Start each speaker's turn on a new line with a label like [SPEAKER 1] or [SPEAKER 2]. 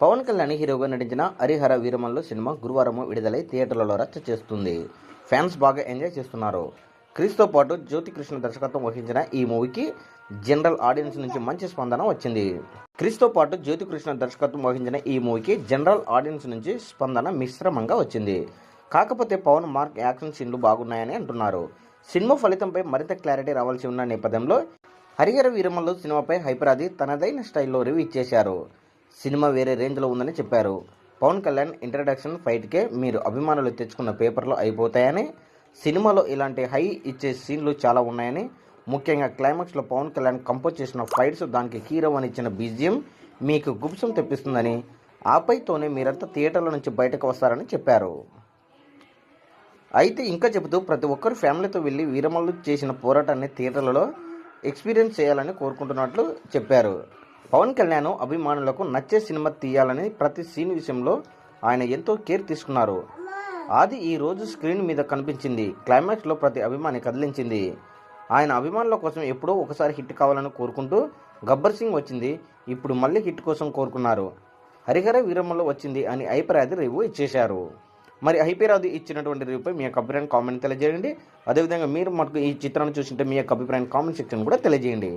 [SPEAKER 1] పవన్ కళ్యాణ్ హీరోగా నటించిన హరిహర వీరమల్లు సినిమా గురువారం విడుదలై థియేటర్లలో రచ్చ చేస్తుంది. ఫ్యాన్స్ బాగా ఎంజాయ్ చేస్తున్నారు. క్రిస్తో పాటు జ్యోతి కృష్ణ దర్శకత్వం వహించిన ఈ మూవీకి జనరల్ ఆడియన్స్ నుంచి మంచి స్పందన వచ్చింది. క్రిస్తో పాటు జ్యోతి కృష్ణ దర్శకత్వం వహించిన ఈ మూవీకి జనరల్ ఆడియన్స్ నుంచి స్పందన మిశ్రమంగా వచ్చింది. కాకపోతే పవన్ మార్క్ యాక్షన్ సీన్లు బాగున్నాయని అంటున్నారు. సినిమా ఫలితంపై మరింత క్లారిటీ రావాల్సి ఉన్న నేపథ్యంలో హరిహర వీరమల్లు సినిమాపై హైపరాది తనదైన స్టైల్లో రివ్యూ ఇచ్చేశారు. సినిమా వేరే రేంజ్లో ఉందని చెప్పారు. పవన్ కళ్యాణ్ ఇంట్రడక్షన్ ఫైట్కే మీరు అభిమానులు తెచ్చుకున్న పేపర్లో అయిపోతాయని సినిమాలో ఇలాంటి హై ఇచ్చే సీన్లు చాలా ఉన్నాయని ముఖ్యంగా క్లైమాక్స్లో పవన్ కళ్యాణ్ కంపోజ్ చేసిన ఫైట్స్ దానికి కీరవని ఇచ్చిన బీజియం మీకు గుప్సం తెప్పిస్తుందని ఆపైతోనే మీరంతా థియేటర్ల నుంచి బయటకు వస్తారని చెప్పారు. అయితే ఇంకా చెబుతూ ప్రతి ఒక్కరు ఫ్యామిలీతో వెళ్ళి వీరమల్లు చేసిన పోరాటాన్ని థియేటర్లలో ఎక్స్పీరియన్స్ చేయాలని కోరుకుంటున్నట్లు చెప్పారు. పవన్ కళ్యాణ్ అభిమానులకు నచ్చే సినిమా తీయాలని ప్రతి సీన్ విషయంలో ఆయన ఎంతో కేర్ తీసుకున్నారు. ఆది ఈ రోజు స్క్రీన్ మీద కనిపించింది. క్లైమాక్స్లో ప్రతి అభిమాని కదిలించింది. ఆయన అభిమానుల కోసం ఎప్పుడో ఒకసారి హిట్ కావాలని కోరుకుంటూ గబ్బర్ సింగ్ వచ్చింది. ఇప్పుడు మళ్ళీ హిట్ కోసం కోరుకున్నారు. హరిహర వీరమ్మలో వచ్చింది అని ఐపరాది రివ్యూ ఇచ్చేశారు. మరి ఐపరాది ఇచ్చినటువంటి రివ్యూపై మీ యొక్క అభిప్రాయం కామెంట్ తెలియజేయండి. అదేవిధంగా మీరు మనకు ఈ చిత్రాన్ని చూసింటే మీ యొక్క అభిప్రాయం కామెంట్ సెక్షన్ కూడా తెలియజేయండి.